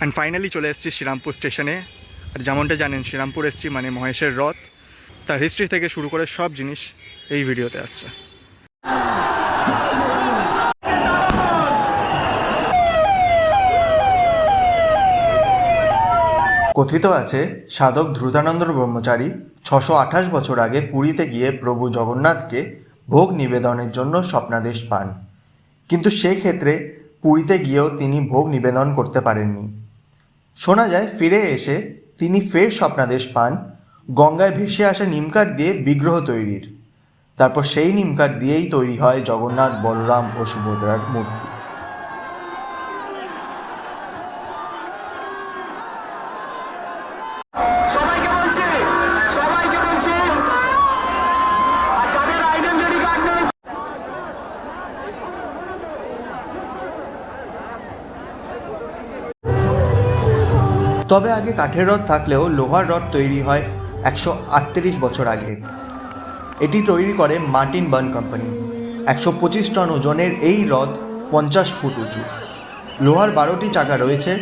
And finally চলে এসেছি শ্রীরামপুর স্টেশনে। আর যেমনটা জানেন, শ্রীরামপুর এসেছি মানে মহেশের রথ। তার হিস্ট্রি থেকে শুরু করে সব জিনিস এই ভিডিওতে আসছে। কথিত আছে, সাধক ধ্রুতানন্দ ব্রহ্মচারী ছশো আঠাশ বছর আগে পুরীতে গিয়ে প্রভু জগন্নাথকে ভোগ নিবেদনের জন্য স্বপ্নাদেশ পান। কিন্তু সেক্ষেত্রে পুরীতে গিয়েও তিনি ভোগ নিবেদন করতে পারেননি। শোনা যায়, ফিরে এসে তিনি ফের স্বপ্নাদেশ পান, গঙ্গায় ভেসে আসা নিমকাঠ দিয়ে বিগ্রহ তৈরির। তারপর সেই নিমকাঠ দিয়েই তৈরি হয় জগন্নাথ, বলরাম ও সুভদ্রার মূর্তি। তবে আগে কাঠের রথ থাকলেও লোহার রথ তৈরি হয় একশো আটত্রিশ বছর আগে। এটি তৈরি করে মার্টিন বার্ন কোম্পানি। একশো পঁচিশ টন ওজনের এই রথ পঞ্চাশ ফুট উঁচু। লোহার বারোটি চাকা রয়েছে।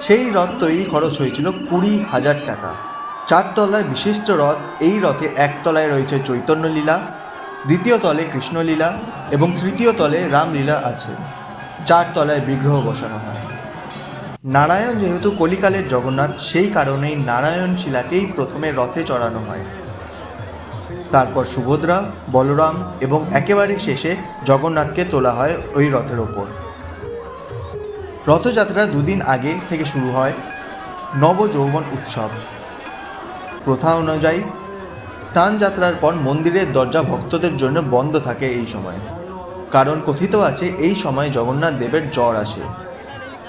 সেই রথ তৈরি খরচ হয়েছিল কুড়ি হাজার টাকা। চার তলার বিশিষ্ট রথ এই রথে এক তলায় রয়েছে চৈতন্য লীলা দ্বিতীয় তলে কৃষ্ণলীলা এবং তৃতীয় তলে রামলীলা আছে। চার তলায় বিগ্রহ বসানো হয়। নারায়ণ যেহেতু কলিকালের জগন্নাথ, সেই কারণেই নারায়ণ শিলাকেই প্রথমে রথে চড়ানো হয়। তারপর সুভদ্রা, বলরাম এবং একেবারে শেষে জগন্নাথকে তোলা হয় ওই রথের ওপর। রথযাত্রা দুদিন আগে থেকে শুরু হয় নবযৌবন উৎসব। প্রথা অনুযায়ী স্নান যাত্রার পর মন্দিরের দরজা ভক্তদের জন্য বন্ধ থাকে এই সময়। কারণ কথিত আছে, এই সময় জগন্নাথ দেবের জ্বর আসে।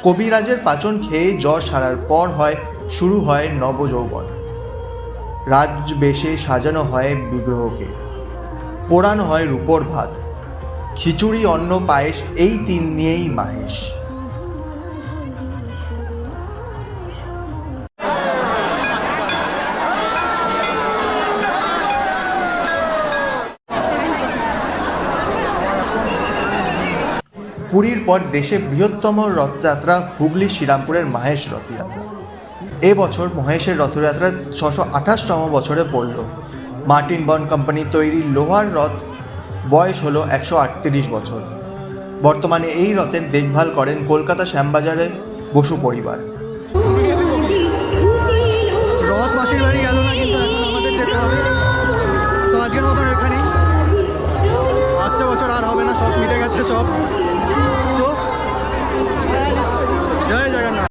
কবিরাজের পাচন খেয়ে জ্বর সারার পর হয়, শুরু হয় নবযৌবন। রাজবেশে সাজানো হয় বিগ্রহকে। পোড়ানো হয় রূপর ভাত। খিচুড়ি, অন্ন, পায়েস, এই তিন নিয়েই মাহেশ। পুরীর পর দেশে বৃহত্তম রথযাত্রা হুগলি শ্রীরামপুরের মাহেশ রথযাত্রা। এ বছর মহেশের রথযাত্রা ছশো আঠাশতম বছরে পড়ল। মার্টিন বন কোম্পানি তৈরি লোহার রথ বয়স হলো একশো আটত্রিশ বছর। বর্তমানে এই রথের দেখভাল করেন কলকাতা শ্যামবাজারে বসু পরিবার। রথ মাসির বাড়ি আমাদের হবে। আজকের মতন এখানেই। আসছে বছর আর হবে না, সব মিটে গেছে সব।